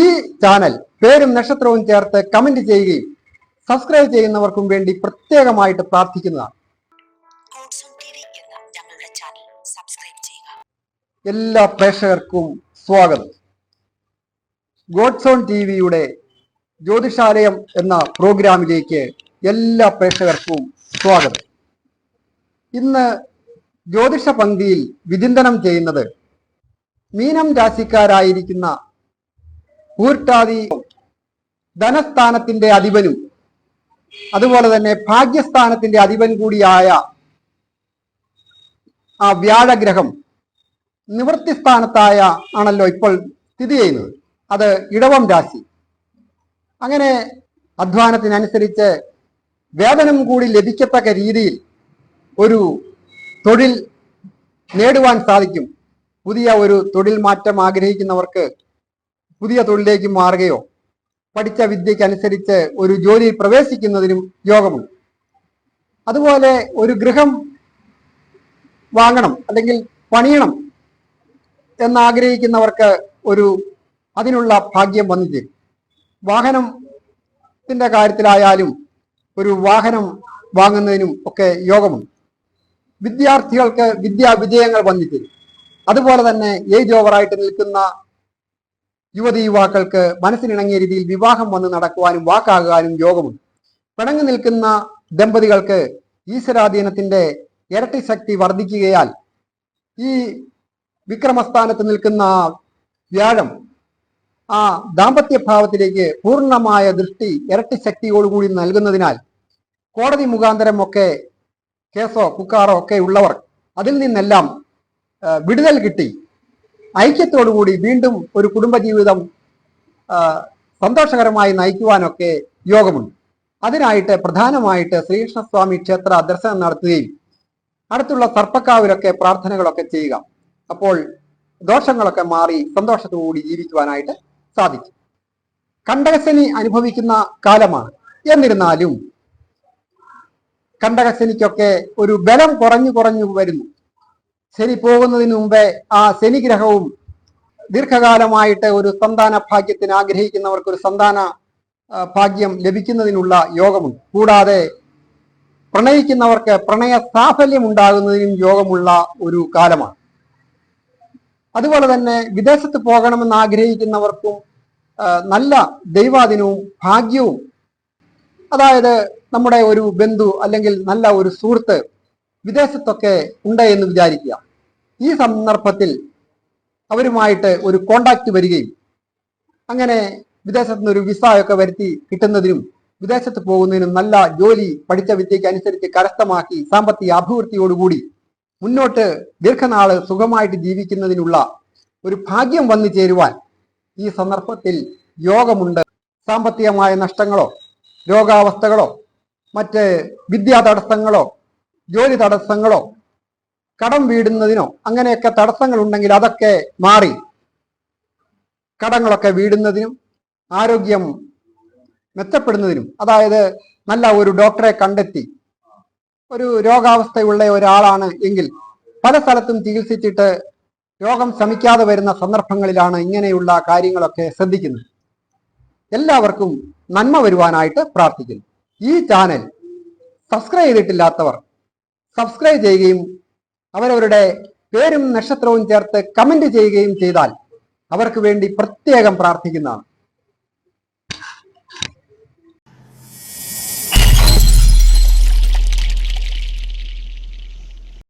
ഈ ചാനൽ പേരും നക്ഷത്രവും ചേർത്ത് കമന്റ് ചെയ്യുകയും സബ്സ്ക്രൈബ് ചെയ്യുന്നവർക്കും വേണ്ടി പ്രത്യേകമായിട്ട് പ്രാർത്ഥിക്കുന്നതാണ്. എല്ലാ പ്രേക്ഷകർക്കും സ്വാഗതം. ഗോഡ്സോൺ ടി വിയുടെ ജ്യോതിഷാലയം എന്ന പ്രോഗ്രാമിലേക്ക് എല്ലാ പ്രേക്ഷകർക്കും സ്വാഗതം. ഇന്ന് ജ്യോതിഷ പങ്ക്തിയിൽ വിചിന്തനം ചെയ്യുന്നത് മീനം രാശിക്കാരായിരിക്കുന്ന പൂർട്ടാതി ധനസ്ഥാനത്തിന്റെ അധിപനും അതുപോലെ തന്നെ ഭാഗ്യസ്ഥാനത്തിന്റെ അധിപൻ കൂടിയായ ആ വ്യാഴഗ്രഹം നിവൃത്തി സ്ഥാനത്തായ ആണല്ലോ ഇപ്പോൾ സ്ഥിതി ചെയ്യുന്നത്. അത് ഇടവം രാശി. അങ്ങനെ അധ്വാനത്തിനനുസരിച്ച് വേതനം കൂടി ലഭിക്കത്തക്ക രീതിയിൽ ഒരു തൊഴിൽ നേടുവാൻ സാധിക്കും. പുതിയ ഒരു തൊഴിൽ മാറ്റം ആഗ്രഹിക്കുന്നവർക്ക് പുതിയ തൊഴിലേക്ക് മാറുകയോ പഠിച്ച വിദ്യയ്ക്കനുസരിച്ച് ഒരു ജോലിയിൽ പ്രവേശിക്കുന്നതിനും യോഗമുണ്ട്. അതുപോലെ ഒരു ഗൃഹം വാങ്ങണം അല്ലെങ്കിൽ പണിയണം എന്നാഗ്രഹിക്കുന്നവർക്ക് ഒരു അതിനുള്ള ഭാഗ്യം വന്നു ചേരും. വാഹനത്തിന്റെ കാര്യത്തിലായാലും ഒരു വാഹനം വാങ്ങുന്നതിനും ഒക്കെ യോഗമുണ്ട്. വിദ്യാർത്ഥികൾക്ക് വിദ്യാ വിജയങ്ങൾ വന്നു ചേരും. അതുപോലെ തന്നെ ഏജ് ഓവറായിട്ട് നിൽക്കുന്ന യുവതി യുവാക്കൾക്ക് മനസ്സിനിണങ്ങിയ രീതിയിൽ വിവാഹം വന്ന് നടക്കുവാനും വാക്കാകാനും യോഗമുണ്ട്. പിണങ്ങി നിൽക്കുന്ന ദമ്പതികൾക്ക് ഈശ്വരാധീനത്തിന്റെ ഇരട്ടി ശക്തി വർദ്ധിക്കുകയാൽ ഈ വിക്രമസ്ഥാനത്ത് നിൽക്കുന്ന വ്യാഴം ആ ദാമ്പത്യ ഭാവത്തിലേക്ക് പൂർണമായ ദൃഷ്ടി ഇരട്ടി ശക്തിയോടുകൂടി നൽകുന്നതിനാൽ കോടതി മുഖാന്തരം ഒക്കെ കേസോ കുക്കാറോ ഒക്കെ ഉള്ളവർ അതിൽ നിന്നെല്ലാം വിടുതൽ കിട്ടി. ഐക്യത്തോടുകൂടി വീണ്ടും ഒരു കുടുംബജീവിതം സന്തോഷകരമായി നയിക്കുവാനൊക്കെ യോഗമുണ്ട്. അതിനായിട്ട് പ്രധാനമായിട്ട് ശ്രീകൃഷ്ണസ്വാമി ക്ഷേത്ര ദർശനം നടത്തുകയും അടുത്തുള്ള സർപ്പക്കാവിലൊക്കെ പ്രാർത്ഥനകളൊക്കെ ചെയ്യുക. അപ്പോൾ ദോഷങ്ങളൊക്കെ മാറി സന്തോഷത്തോടുകൂടി ജീവിക്കുവാനായിട്ട് സാധിക്കും. കണ്ടകശനി അനുഭവിക്കുന്ന കാലമാണ്. എന്നിരുന്നാലും കണ്ടകശനിക്കൊക്കെ ഒരു ബലം കുറഞ്ഞു കുറഞ്ഞു വരുന്നു. ശനി പോകുന്നതിന് മുമ്പേ ആ ശനിഗ്രഹവും ദീർഘകാലമായിട്ട് ഒരു സന്താന ഭാഗ്യത്തിന് ആഗ്രഹിക്കുന്നവർക്ക് ഒരു സന്താന ഭാഗ്യം ലഭിക്കുന്നതിനുള്ള യോഗമുണ്ട്. കൂടാതെ പ്രണയിക്കുന്നവർക്ക് പ്രണയ സാഫല്യം ഉണ്ടാകുന്നതിനും യോഗമുള്ള ഒരു കാലമാണ്. അതുപോലെ തന്നെ വിദേശത്ത് പോകണമെന്ന് ആഗ്രഹിക്കുന്നവർക്കും നല്ല ദൈവാദിനവും ഭാഗ്യവും. അതായത് നമ്മുടെ ഒരു ബന്ധു അല്ലെങ്കിൽ നല്ല ഒരു സുഹൃത്ത് വിദേശത്തൊക്കെ ഉണ്ട് എന്ന് വിചാരിക്കുക. ഈ സന്ദർഭത്തിൽ അവരുമായിട്ട് ഒരു കോണ്ടാക്ട് വരികയും അങ്ങനെ വിദേശത്ത് നിന്ന് ഒരു വിസ ഒക്കെ വരുത്തി കിട്ടുന്നതിനും വിദേശത്ത് പോകുന്നതിനും നല്ല ജോലി പഠിച്ച വിദ്യയ്ക്ക് അനുസരിച്ച് കരസ്ഥമാക്കി സാമ്പത്തിക അഭിവൃദ്ധിയോടുകൂടി മുന്നോട്ട് ദീർഘനാൾ സുഖമായിട്ട് ജീവിക്കുന്നതിനുള്ള ഒരു ഭാഗ്യം വന്നു ചേരുവാൻ ഈ സന്ദർഭത്തിൽ യോഗമുണ്ട്. സാമ്പത്തികമായ നഷ്ടങ്ങളോ രോഗാവസ്ഥകളോ മറ്റ് വിദ്യാ തടസ്സങ്ങളോ ജോലി തടസ്സങ്ങളോ കടം വീടുന്നതിനോ അങ്ങനെയൊക്കെ തടസ്സങ്ങൾ ഉണ്ടെങ്കിൽ അതൊക്കെ മാറി. കടങ്ങളൊക്കെ വീടുന്നതിനും ആരോഗ്യം മെച്ചപ്പെടുന്നതിനും അതായത് നല്ല ഒരു ഡോക്ടറെ കണ്ടെത്തി ഒരു രോഗാവസ്ഥയുള്ള ഒരാളാണ് എങ്കിൽ പല സ്ഥലത്തും ചികിത്സിച്ചിട്ട് രോഗം ശമിക്കാതെ വരുന്ന സന്ദർഭങ്ങളിലാണ് ഇങ്ങനെയുള്ള കാര്യങ്ങളൊക്കെ ശ്രദ്ധിക്കുന്നത്. എല്ലാവർക്കും നന്മ വരുവാനായിട്ട് പ്രാർത്ഥിക്കുന്നു. ഈ ചാനൽ സബ്സ്ക്രൈബ് ചെയ്തിട്ടില്ലാത്തവർ സബ്സ്ക്രൈബ് ചെയ്യുകയും അവരവരുടെ പേരും നക്ഷത്രവും ചേർത്ത് കമന്റ് ചെയ്യുകയും ചെയ്താൽ അവർക്ക് വേണ്ടി പ്രത്യേകം പ്രാർത്ഥിക്കുന്നതാണ്.